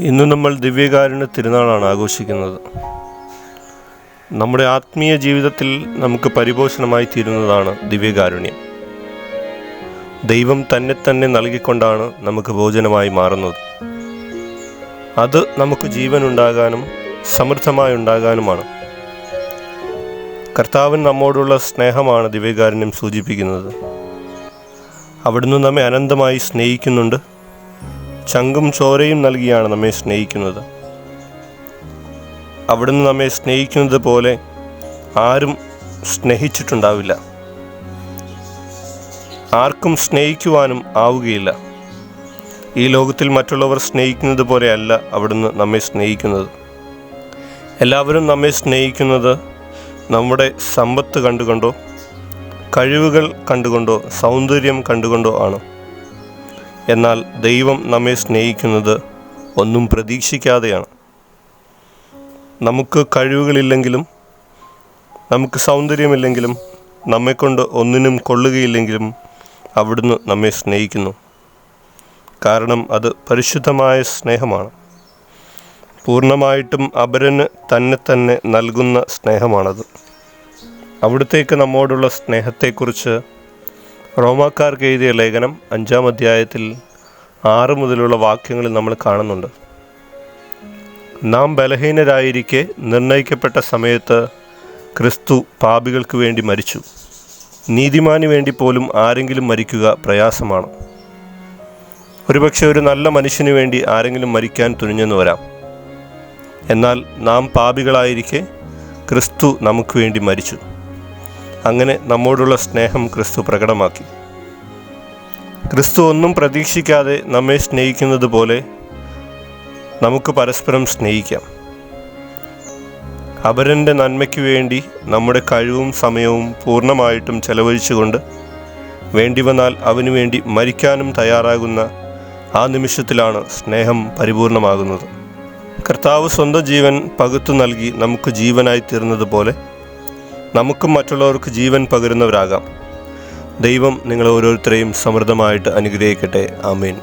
ഇന്ന് നമ്മൾ ദിവ്യകാരുണ്യ തിരുനാളാണ് ആഘോഷിക്കുന്നത്. നമ്മുടെ ആത്മീയ ജീവിതത്തിൽ നമുക്ക് പരിപോഷണമായി തീരുന്നതാണ് ദിവ്യകാരുണ്യം. ദൈവം തന്നെ തന്നെ നൽകിക്കൊണ്ടാണ് നമുക്ക് ഭോജനമായി മാറുന്നത്. അത് നമുക്ക് ജീവൻ ഉണ്ടാകാനും സമൃദ്ധമായി ഉണ്ടാകാനുമാണ്. കർത്താവിൻ നമ്മോടുള്ള സ്നേഹമാണ് ദിവ്യകാരുണ്യം സൂചിപ്പിക്കുന്നത്. അവിടുന്ന് നമ്മെ അനന്തമായി സ്നേഹിക്കുന്നുണ്ട്. ചങ്കും ചോരയും നൽകിയാണ് നമ്മെ സ്നേഹിക്കുന്നത്. അവിടുന്ന് നമ്മെ സ്നേഹിക്കുന്നത് പോലെ ആരും സ്നേഹിച്ചിട്ടുണ്ടാവില്ല. ആർക്കും സ്നേഹിക്കുവാനും ആവുകയില്ല. ഈ ലോകത്തിൽ മറ്റുള്ളവർ സ്നേഹിക്കുന്നത് പോലെയല്ല അവിടുന്ന് നമ്മെ സ്നേഹിക്കുന്നത്. എല്ലാവരും നമ്മെ സ്നേഹിക്കുന്നത് നമ്മുടെ സമ്പത്ത് കണ്ടുകൊണ്ടോ കഴിവുകൾ കണ്ടുകൊണ്ടോ സൗന്ദര്യം കണ്ടുകൊണ്ടോ ആണ്. എന്നാൽ ദൈവം നമ്മെ സ്നേഹിക്കുന്നത് ഒന്നും പ്രതീക്ഷിക്കാതെയാണ്. നമുക്ക് കഴിവുകളില്ലെങ്കിലും നമുക്ക് സൗന്ദര്യമില്ലെങ്കിലും നമ്മെക്കൊണ്ട് ഒന്നിനും കൊള്ളുകയില്ലെങ്കിലും അവിടുന്ന് നമ്മെ സ്നേഹിക്കുന്നു. കാരണം അത് പരിശുദ്ധമായ സ്നേഹമാണ്. പൂർണമായിട്ടും അപരന് തന്നെ തന്നെ നൽകുന്ന സ്നേഹമാണത്. അവിടത്തേക്ക് നമ്മോടുള്ള സ്നേഹത്തെക്കുറിച്ച് റോമാക്കാർക്ക് എഴുതിയ ലേഖനം അഞ്ചാം അധ്യായത്തിൽ ആറ് മുതലുള്ള വാക്യങ്ങളിൽ നമ്മൾ കാണുന്നുണ്ട്. നാം ബലഹീനരായിരിക്കെ നിർണയിക്കപ്പെട്ട സമയത്ത് ക്രിസ്തു പാപികൾക്ക് വേണ്ടി മരിച്ചു. നീതിമാന് വേണ്ടി പോലും ആരെങ്കിലും മരിക്കുക പ്രയാസമാണ്. ഒരുപക്ഷെ ഒരു നല്ല മനുഷ്യന് വേണ്ടി ആരെങ്കിലും മരിക്കാൻ തുനിഞ്ഞെന്ന് വരാം. എന്നാൽ നാം പാപികളായിരിക്കെ ക്രിസ്തു നമുക്ക് വേണ്ടി മരിച്ചു. അങ്ങനെ നമ്മോടുള്ള സ്നേഹം ക്രിസ്തു പ്രകടമാക്കി. ക്രിസ്തു ഒന്നും പ്രതീക്ഷിക്കാതെ നമ്മെ സ്നേഹിക്കുന്നത് പോലെ നമുക്ക് പരസ്പരം സ്നേഹിക്കാം. അപരന്റെ നന്മയ്ക്ക് വേണ്ടി നമ്മുടെ കഴിവും സമയവും പൂർണമായിട്ടും ചെലവഴിച്ചുകൊണ്ട് വേണ്ടി വന്നാൽ അവനു വേണ്ടി മരിക്കാനും തയ്യാറാകുന്ന ആ നിമിഷത്തിലാണ് സ്നേഹം പരിപൂർണമാകുന്നത്. കർത്താവ് സ്വന്തം ജീവൻ പകുത്തു നൽകി നമുക്ക് ജീവനായി തീർന്നത് പോലെ നമുക്കും മറ്റുള്ളവർക്ക് ജീവൻ പകരുന്നവരാകാം. ദൈവം നിങ്ങൾ ഓരോരുത്തരെയും സമൃദ്ധമായിട്ട് അനുഗ്രഹിക്കട്ടെ. ആമേൻ.